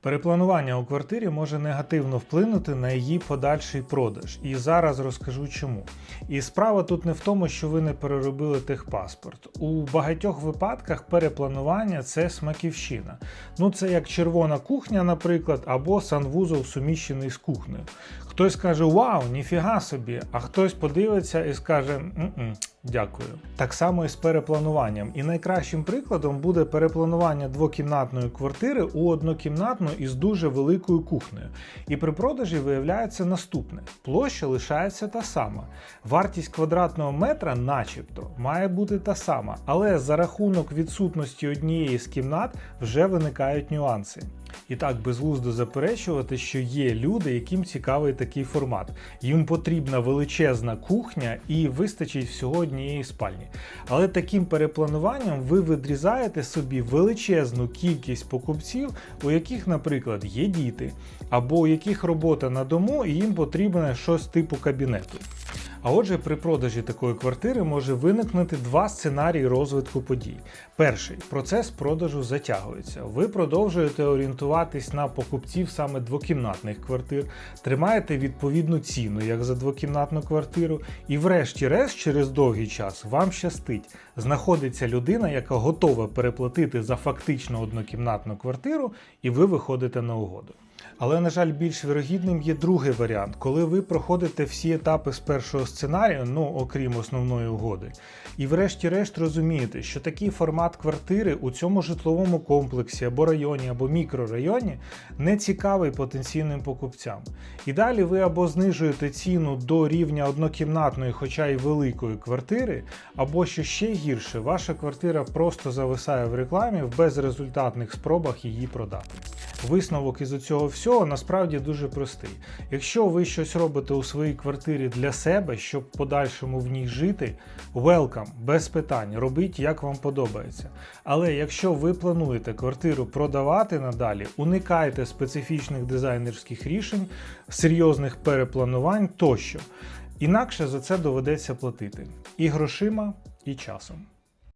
Перепланування у квартирі може негативно вплинути на її подальший продаж, і зараз розкажу чому. І справа тут не в тому, що ви не переробили техпаспорт. У багатьох випадках перепланування це смаківщина. Ну це як червона кухня, наприклад, або санвузол суміщений з кухнею. Хтось каже Вау, ніфіга собі, а хтось подивиться і скаже «М-м, Дякую. Так само і з переплануванням. І найкращим прикладом буде перепланування двокімнатної квартири у однокімнатну із дуже великою кухнею. І при продажі виявляється наступне: площа лишається та сама. Вартість квадратного метра, начебто, має бути та сама, але за рахунок відсутності однієї з кімнат вже виникають нюанси. І так безглуздо заперечувати, що є люди, яким цікавий такий формат. Їм потрібна величезна кухня і вистачить всього однієї спальні. Але таким переплануванням ви відрізаєте собі величезну кількість покупців, у яких, наприклад, є діти, або у яких робота на дому і їм потрібне щось типу кабінету. А отже, при продажі такої квартири може виникнути два сценарії розвитку подій. Перший процес продажу затягується. Ви продовжуєте орієнтуватись на покупців саме двокімнатних квартир, тримаєте відповідну ціну як за двокімнатну квартиру, і, врешті-решт, через довгий час вам щастить. Знаходиться людина, яка готова переплатити за фактично однокімнатну квартиру, і ви виходите на угоду. Але, на жаль, більш вірогідним є другий варіант, коли ви проходите всі етапи з першого сценарію, ну окрім основної угоди, і врешті-решт розумієте, що такий формат квартири у цьому житловому комплексі або районі, або мікрорайоні не цікавий потенційним покупцям. І далі ви або знижуєте ціну до рівня однокімнатної, хоча й великої квартири, або що ще гірше, ваша квартира просто зависає в рекламі в безрезультатних спробах її продати. Висновок із цього всього насправді дуже простий. Якщо ви щось робите у своїй квартирі для себе, щоб подальшому в ній жити, welcome, без питань, робіть як вам подобається. Але якщо ви плануєте квартиру продавати надалі, уникайте специфічних дизайнерських рішень, серйозних перепланувань тощо. Інакше за це доведеться платити і грошима, і часом.